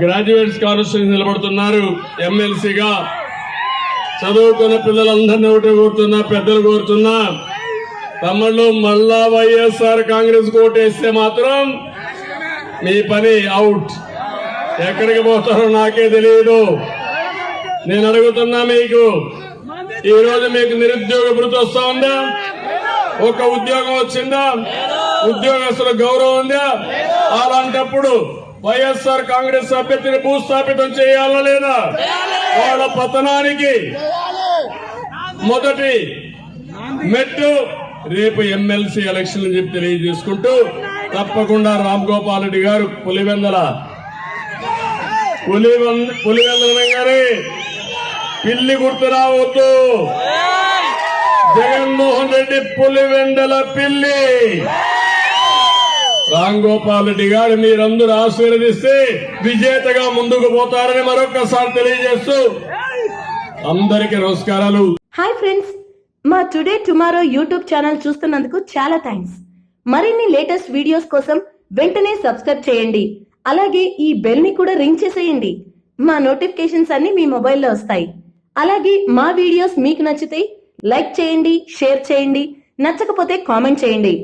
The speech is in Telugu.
గ్రాడ్యుయేట్స్ కాన్స్టిట్యూషన్ నిలబడుతున్నారు ఎమ్మెల్సీగా చదువుకున్న పిల్లలందరినీ ఒకటి కోరుతున్నా పెద్దలు కోరుతున్నా. తమ్ముళ్ళు మళ్ళా వైఎస్ఆర్ కాంగ్రెస్ ఓటేస్తే మాత్రం మీ పని అవుట్ ఎక్కడికి పోతారో నాకే తెలియదు నేను అడుగుతున్నా మీకు ఈ రోజు మీకు నిరుద్యోగ భృతి వస్తా ఉందా? ఒక ఉద్యోగం వచ్చిందా? ఉద్యోగస్తుల గౌరవం ఉందా? అలాంటప్పుడు వైఎస్ఆర్ కాంగ్రెస్ అభ్యర్థిని భూస్థాపితం చేయాలా లేదా? వాళ్ళ పతనానికి మొదటి మెట్టు రేపు ఎమ్మెల్సీ ఎలక్షన్ చెప్పి తెలియజేసుకుంటూ తప్పకుండా రామ్ గోపాల్ రెడ్డి గారు పులివెందల పులివెంద పులివెందల గారి పిల్లి గుర్తు రావద్దు. జగన్మోహన్ రెడ్డి పులివెందల పిల్లి. రామ్ గోపాల్ రెడ్డి గారు మీరందరూ ఆశీర్వదిస్తే విజేతగా ముందుకు పోతారని మరొకసారి తెలియజేస్తూ అందరికీ నమస్కారాలు. హాయ్ ఫ్రెండ్స్ మా టుడే టుమారో యూట్యూబ్ ఛానల్ చూస్తున్నందుకు చాలా థ్యాంక్స్ మరిన్ని లేటెస్ట్ వీడియోస్ కోసం వెంటనే సబ్స్క్రైబ్ చేయండి. అలాగే ఈ బెల్ని కూడా రింగ్ చేసేయండి. మా నోటిఫికేషన్స్ అన్ని మీ మొబైల్లో వస్తాయి. అలాగే మా వీడియోస్ మీకు నచ్చితే లైక్ చేయండి షేర్ చేయండి నచ్చకపోతే కామెంట్ చేయండి.